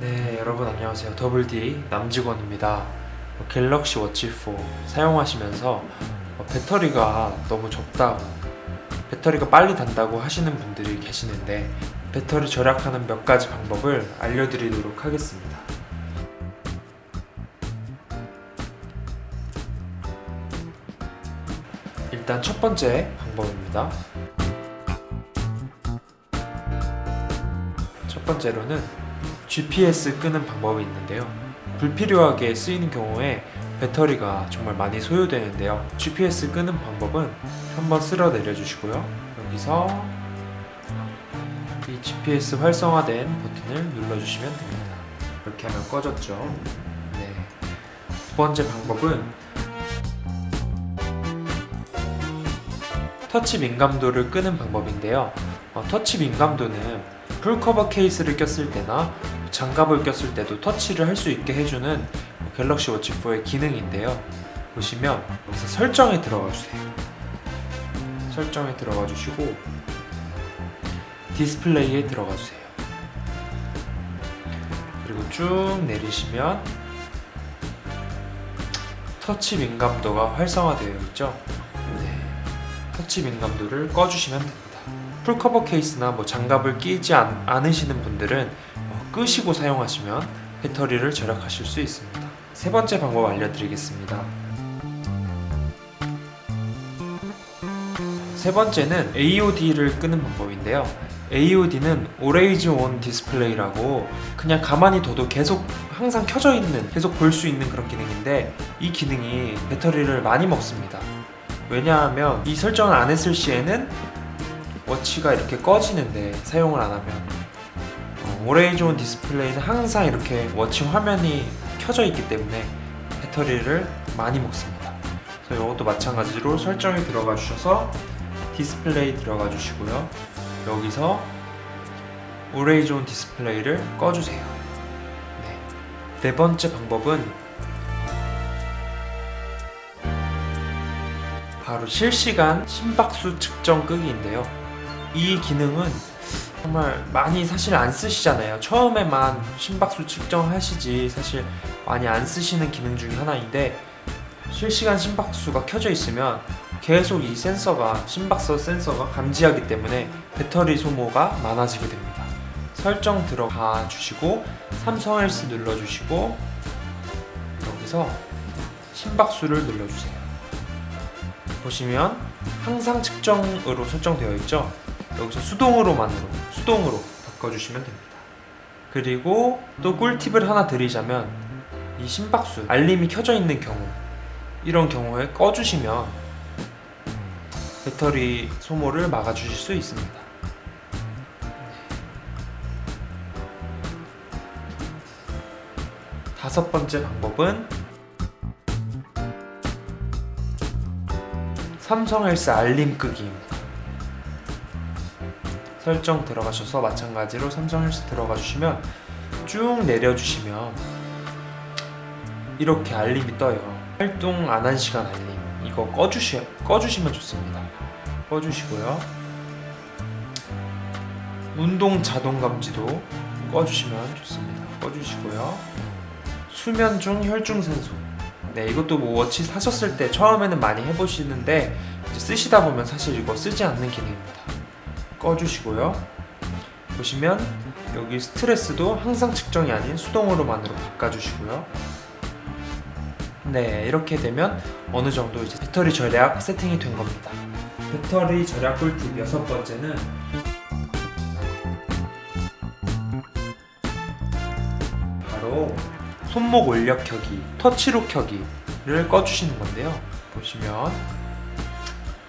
네, 여러분 안녕하세요. 더블 D 남직원입니다. 어, 갤럭시 워치 4 사용하시면서 어, 배터리가 너무 적다고 배터리가 빨리 단다고 하시는 분들이 계시는데 배터리 절약하는 몇 가지 방법을 알려드리도록 하겠습니다. 일단 첫 번째 방법입니다. 첫 번째로는 GPS 끄는 방법이 있는데요. 불필요하게 쓰이는 경우에 배터리가 정말 많이 소요되는데요. GPS 끄는 방법은 한번 쓸어 내려주시고요. 여기서 이 GPS 활성화된 버튼을 눌러주시면 됩니다. 이렇게 하면 꺼졌죠. 네. 두 번째 방법은 터치 민감도를 끄는 방법인데요. 어, 터치 민감도는 풀커버 케이스를 꼈을 때나 장갑을 꼈을 때도 터치를 할 수 있게 해주는 갤럭시 워치 4의 기능인데요. 보시면 여기서 설정에 들어가 주세요. 설정에 들어가 주시고 디스플레이에 들어가 주세요. 그리고 쭉 내리시면 터치 민감도가 활성화되어 있죠. 네. 터치 민감도를 꺼주시면 됩니다. 풀커버 케이스나 뭐 장갑을 끼지 않, 않으시는 분들은 어, 끄시고 사용하시면 배터리를 절약하실 수 있습니다. 세 번째 방법 알려드리겠습니다. 세 번째는 AOD를 끄는 방법인데요. AOD는 Always On Display라고 그냥 가만히 둬도 계속 항상 켜져 있는, 계속 볼 수 있는 그런 기능인데 이 기능이 배터리를 많이 먹습니다. 왜냐하면 이 설정을 안 했을 시에는 워치가 이렇게 꺼지는데 사용을 안 하면 어, 오레이즈 온 디스플레이는 항상 이렇게 워치 화면이 켜져 있기 때문에 배터리를 많이 먹습니다. 그래서 이것도 마찬가지로 설정에 들어가 주셔서 디스플레이 들어가 주시고요. 여기서 오레이즈 온 디스플레이를 꺼주세요. 네. 네 번째 방법은 바로 실시간 심박수 측정 끄기인데요. 이 기능은 정말 많이 사실 안 쓰시잖아요. 처음에만 심박수 측정하시지 사실 많이 안 쓰시는 기능 중에 하나인데 실시간 심박수가 켜져 있으면 계속 이 센서가 심박수 센서가 감지하기 때문에 배터리 소모가 많아지게 됩니다. 설정 들어가 주시고 삼성 헬스 눌러 주시고 여기서 심박수를 눌러 주세요. 보시면 항상 측정으로 설정되어 있죠. 여기서 수동으로만으로 수동으로 바꿔주시면 됩니다. 그리고 또 꿀팁을 하나 드리자면 이 심박수 알림이 켜져 있는 경우 이런 경우에 꺼주시면 배터리 소모를 막아주실 수 있습니다. 다섯 번째 방법은 삼성 헬스 알림 끄기입니다. 설정 들어가셔서 마찬가지로 삼성 헬스 들어가 주시면 쭉 내려 주시면 이렇게 알림이 떠요. 활동 안 한 시간 알림. 이거 꺼주시 꺼주시면 좋습니다. 꺼주시고요. 운동 자동 감지도 꺼주시면 좋습니다. 꺼주시고요. 수면 중 혈중 산소. 네, 이것도 뭐 워치 사셨을 때 처음에는 많이 해보시는데 쓰시다 보면 사실 이거 쓰지 않는 기능입니다. 꺼주시고요. 보시면 여기 스트레스도 항상 측정이 아닌 수동으로만으로 바꿔주시고요. 네, 이렇게 되면 어느 정도 이제 배터리 절약 세팅이 된 겁니다. 배터리 절약 꿀팁 여섯 번째는 바로 손목 올려 켜기, 터치로 켜기를 꺼주시는 건데요. 보시면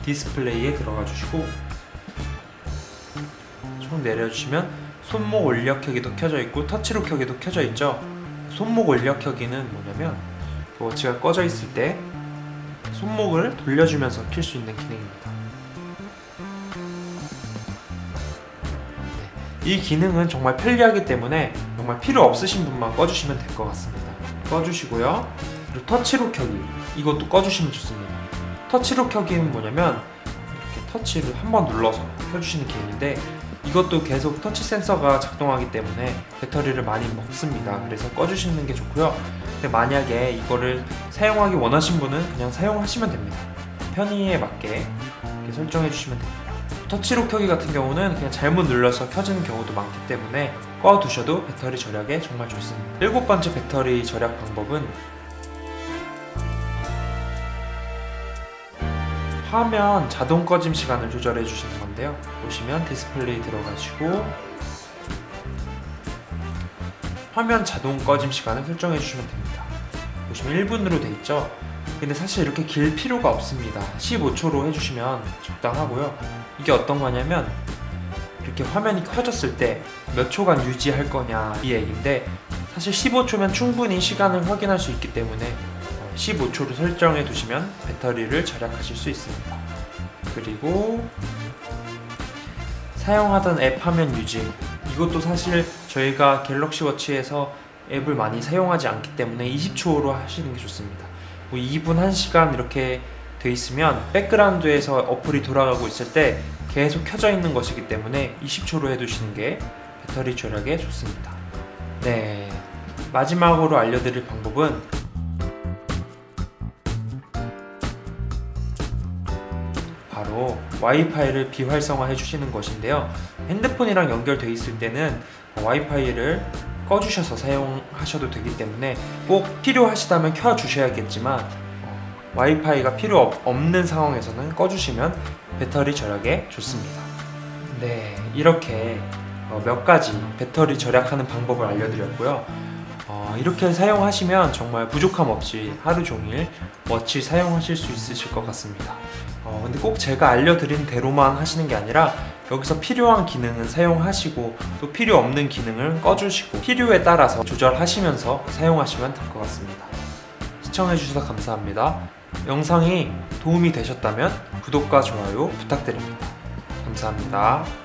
디스플레이에 들어가 주시고 총 내려주시면 손목 올려 켜기도 켜져 있고 터치로 켜기도 켜져 있죠. 손목 올려 켜기는 뭐냐면 그 워치가 꺼져 있을 때 손목을 돌려주면서 킬 수 있는 기능입니다. 네, 이 기능은 정말 편리하기 때문에 정말 필요 없으신 분만 꺼주시면 될 것 같습니다. 꺼주시고요. 그리고 터치로 켜기 이것도 꺼주시면 좋습니다. 터치로 켜기는 뭐냐면 이렇게 터치를 한번 눌러서 켜주시는 기능인데 이것도 계속 터치 센서가 작동하기 때문에 배터리를 많이 먹습니다. 그래서 꺼주시는 게 좋고요. 근데 만약에 이거를 사용하기 원하신 분은 그냥 사용하시면 됩니다. 편의에 맞게 설정해 주시면 됩니다. 터치로 켜기 같은 경우는 그냥 잘못 눌러서 켜지는 경우도 많기 때문에 꺼두셔도 배터리 절약에 정말 좋습니다. 일곱 번째 배터리 절약 방법은 화면 자동 꺼짐 시간을 조절해 주시는 건데요. 보시면 디스플레이 들어가시고 화면 자동 꺼짐 시간을 설정해 주시면 됩니다. 보시면 1분으로 돼 있죠. 근데 사실 이렇게 길 필요가 없습니다. 15초로 해주시면 적당하고요. 이게 어떤 거냐면 이렇게 화면이 켜졌을 때 몇 초간 유지할 거냐 이 얘기인데 사실 15초면 충분히 시간을 확인할 수 있기 때문에 15초로 설정해 두시면 배터리를 절약하실 수 있습니다. 그리고 사용하던 앱 화면 유지 이것도 사실 저희가 갤럭시 워치에서 앱을 많이 사용하지 않기 때문에 20초로 하시는 게 좋습니다. 뭐 2분 1시간 이렇게 돼 있으면 백그라운드에서 어플이 돌아가고 있을 때 계속 켜져 있는 것이기 때문에 20초로 해두시는 게 배터리 절약에 좋습니다. 네. 마지막으로 알려드릴 방법은 바로 와이파이를 비활성화 해 주시는 것인데요. 핸드폰이랑 연결돼 있을 때는 와이파이를 꺼주셔서 사용하셔도 되기 때문에 꼭 필요하시다면 켜주셔야겠지만 어, 와이파이가 필요 없- 없는 상황에서는 꺼주시면 배터리 절약에 좋습니다. 네, 이렇게 어, 몇 가지 배터리 절약하는 방법을 알려드렸고요. 어, 이렇게 사용하시면 정말 부족함 없이 하루 종일 워치 사용하실 수 있으실 것 같습니다. 어, 근데 꼭 제가 알려드린 대로만 하시는 게 아니라 여기서 필요한 기능은 사용하시고 또 필요 없는 기능을 꺼주시고 필요에 따라서 조절하시면서 사용하시면 될 것 같습니다. 시청해주셔서 감사합니다. 영상이 도움이 되셨다면 구독과 좋아요 부탁드립니다. 감사합니다.